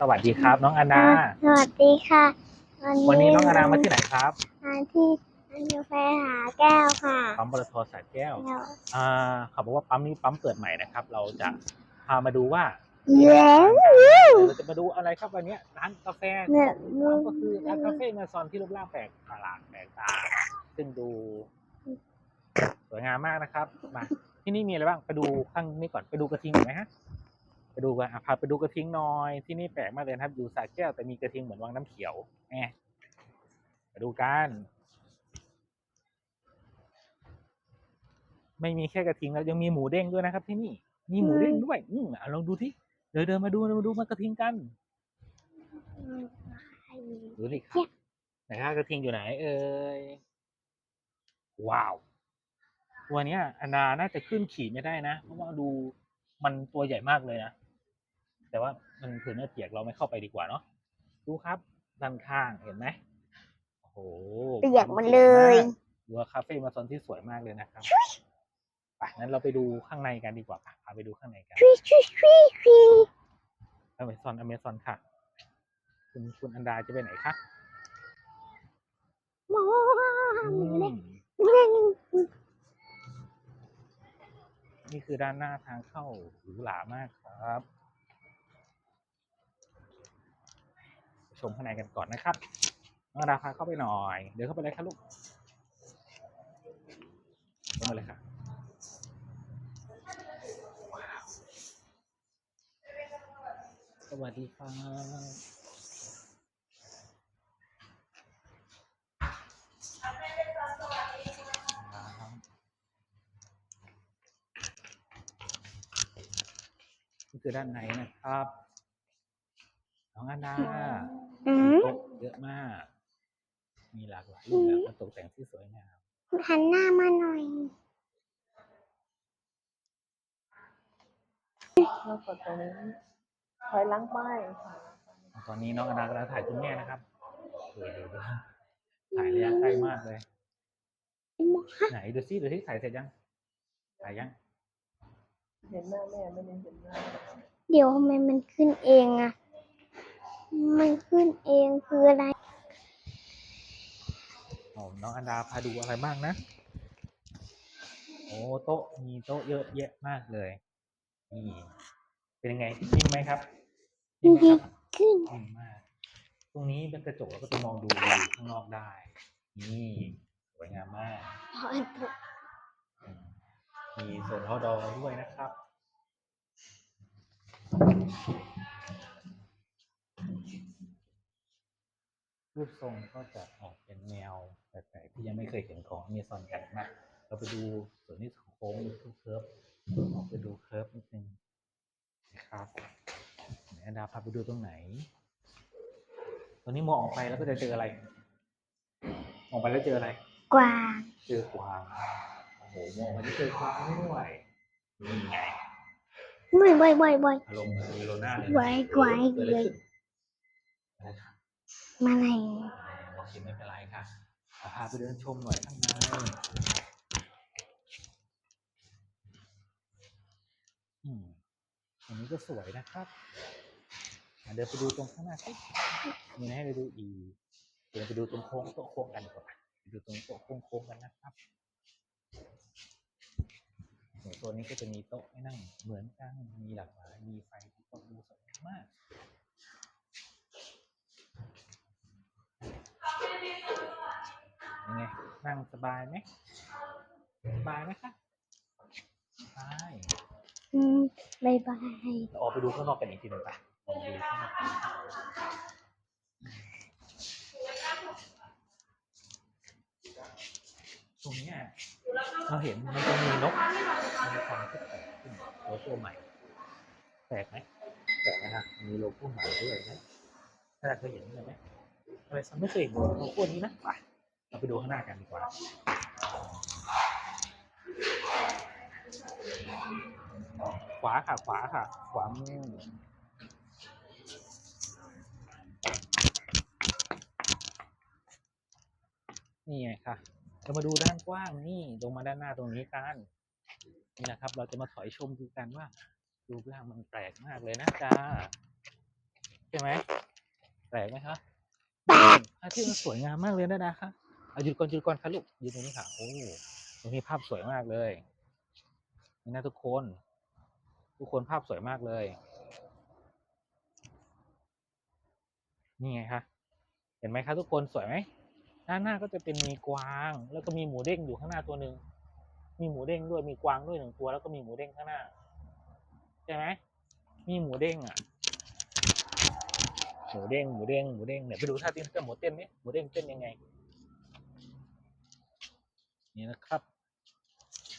สวัสดีครับ น้องอานา สวัสดีค่ะ วันนี้น้องอานามาที่ไหนครับ มาที่อันกาแฟหาแก้วค่ะปั๊มปตทสายแก้วแล้ว อ่าเขาบอกว่าปั๊มนี้ปั๊มเปิดใหม่นะครับ เราจะพามาดูว่าเย้เราจะมาดูอะไรครับวันนี้ร้านกาแฟเนี่ยปั๊มก็คือร้านกาแฟเมซอนที่รูปร่างแปลกประหลาดแปลกตาซึ่งดูสวยงามมากนะครับ มาที่นี่มีอะไรบ้างไปดูข้างนี้ก่อนไปดูกระทิงหน่อยไหมฮะ ไปดูกันอะพาไปดูกระทิงหน่อย ที่นี่แปลกมากเลยนะครับ อยู่สายแก้วแต่มีกระทิงเหมือนวังน้ำเขียวแหมไปดูกัน ไม่มีแค่กระทิงแล้วยังมีหมูเด้งด้วยนะครับ ที่นี่ มีหมูเด้งด้วย อืมอะลองดูที่เดินเดินมาดูมาดูมากระทิงกันดูสิครับไหนครับกระทิงอยู่ไหน เอ่ยว้าวตัวเนี้ยอันดาน่าจะขึ้นขี่ไม่ได้นะ เพราะว่าดูมันตัวใหญ่มากเลยนะ แต่ว่ามันถือเนื้อเปียกเราไม่เข้าไปดีกว่าเนาะดูครับด้านข้างเห็นไหมโอ้โหเปียกหมันเลยดูว่าคาเฟ่มาซอนที่สวยมากเลยนะครับไปงั้นเราไปดูข้างในกันดีกว่าปะพาไปดูข้างในกันชุยชุยชุยชุยอเมซอนอเมซอนค่ะ คุณคุณอันดาจะไปไหนคะว้าอืวมนี่คือด้านหน้าทางเข้าหรูหรามากครับไป ชมข้างในกันก่อนนะครับน้องอันดาพาเข้าไปหน่อย เดี๋ยวเข้าไปเลยครับลูกเข้ามาเลยค่ะสวัสดีครับนี่คือด้านในนะครับน้องอันดา อืม โต๊ะเยอะมาก มีหลากหลายรูปแบบและตกแต่งที่สวยงาม หันหน้ามาหน่อยแล้วก็ตรงนี้ถอยหลังไปค่ะตอนนี้น้องอดากำลังถ่ายคุณแม่นะครับดูดูดูถ่ายระยะใกล้มากเลย ไหนดูซิดูซิถ่ายเสร็จยัง ถ่ายยัง เห็นหน้าแม่ไม่ได้เห็นหน้า เดี๋ยวทำไมมันขึ้นเองอะ มันขึ้นเองคืออะไรอ๋อน้องอันดาพาดูอะไรบ้างนะ โอ้โต๊ะมีโต๊ะเยอะแยะมากเลย นี่ เป็นยังไงนิ่มไหมครับนิ่มไหมครับขึ้นนิ่มมาก ตรงนี้เป็นกระจกแล้วก็จะมองดูวิวข้างนอกได้ นี่สวยงามมากอืมมีโซน outdoor ด้วยนะครับ รูปทรงก็จะออกเป็นแนวแปลกๆที่ยังไม่เคยเห็นของอเมซอนกันนะเราไปดูส่วนนี้โค้งดูเคิร์ฟออกไปดูเคิร์ฟนิดนึงนะครับไหนอันดาพาไปดูตรงไหน ตรงนี้มองออกไปแล้วก็จะเจออะไรมองไปแล้วเจออะไร กวาง เจอกวาง โอ้โห มองไปที่เจอกวางด้วยนี่ไงบ่อยบ่อยบ่อยบ่อยอารมณ์เหมือนมีโลน่าเลยไว้ไว้เกิดอะไรขึ้นอะไรคะ มาไหนโอเคไม่เป็นไรค่ะเอาพาไปเดินชมหน่อยข้างในอืมอันนี้ก็สวยนะครับอะเดินไปดูตรงข้างหน้าสิมีให้ไปดูอีกเดินไปดูตรงโค้งโต๊ะโค้งกันดีกว่าไปดูตรงโต๊ะโค้งโค้งกันนะครับส่วนโซนนี้ก็จะมีโต๊ะให้นั่งเหมือนกัน มีหลากหลาย มีไฟที่ต้องดูสวยมาก ยังไง นั่งสบายไหมสบายไหมคะสบายอืมบายบายเราออกไปดูข้างนอกกันอีกทีหนึ่งไปออกไปดูข้างนอกกันตรงเนี้ยเราเห็นมันจะมีนกมันมีความที่แปลกขึ้นโลโก้ใหม่ แปลกไหมแปลกนะฮะมีโลโก้ใหม่ด้วยนะถ้าเคยเห็นเลยไหมอะไรซัมไม่เคยเห็นโลโก้นี้นะไป เราไปดูข้างหน้ากันดีกว่าขวาค่ะขวาค่ะ ขวามือนี่ไงค่ะเรามาดูด้านกว้างนี่ลงมาด้านหน้าตรงนี้กันนี่นะครับ เราจะมาถอยชมดูกันว่ารูปร่างมันแปลกมากเลยนะจ้าใช่ไหมแปลกไหมคะแปลกพระอาทิตย์มันสวยงามมากเลยนะนะคะ เอาหยุดก่อนหยุดก่อนค่ะลูกยืนตรงนี้ค่ะโอ้ตรงนี้ภาพสวยมากเลยนี่นะทุกคน ทุกคนภาพสวยมากเลย นี่ไงคะเห็นไหมคะทุกคนสวยไหมด้านหน้าก็จะเป็นมีกวาง แล้วก็มีหมูเด้งอยู่ข้างหน้าตัวหนึ่งมีหมูเด้งด้วยมีกวางด้วยหนึ่งตัว แล้วก็มีหมูเด้งข้างหน้าใช่ไหมมีหมูเด้งอะหมูเด้งหมูเด้งหมูเด้งเนี่ยไปดูท่าเต้นกับหมูเต้นนี่หมูเด้งเต้นยังไง นี่นะครับ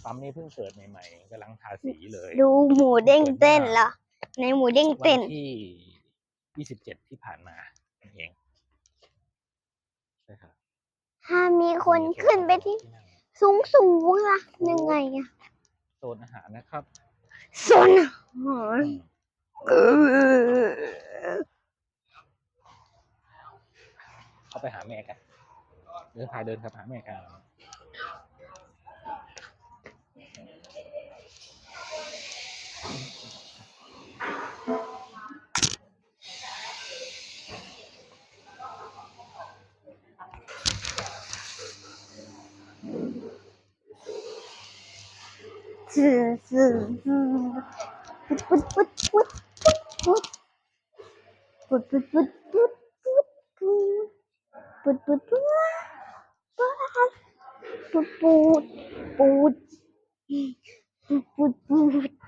ปั๊มนี้เพิ่งเปิดใหม่ๆกำลังทาสีเลยดูหมูเด้งเต้นเหรอในหมูเด้งวัเต้นที่27ที่ผ่านมานั่นเองใช่ครับถ้ามีคนขึ้นไปที่สูงสูงๆล่ะยังไงอะโซนอาหารนะครับสนหออืมเข้าไปหาแม่กันเดินพาเดินครับหาแม่กัน สื่อสื่อปุ๊ดปุ๊ดปุ๊ดปุ๊ดปุ๊ดปุ๊ดปุ๊ดปุ๊ดปุ๊ดปุ๊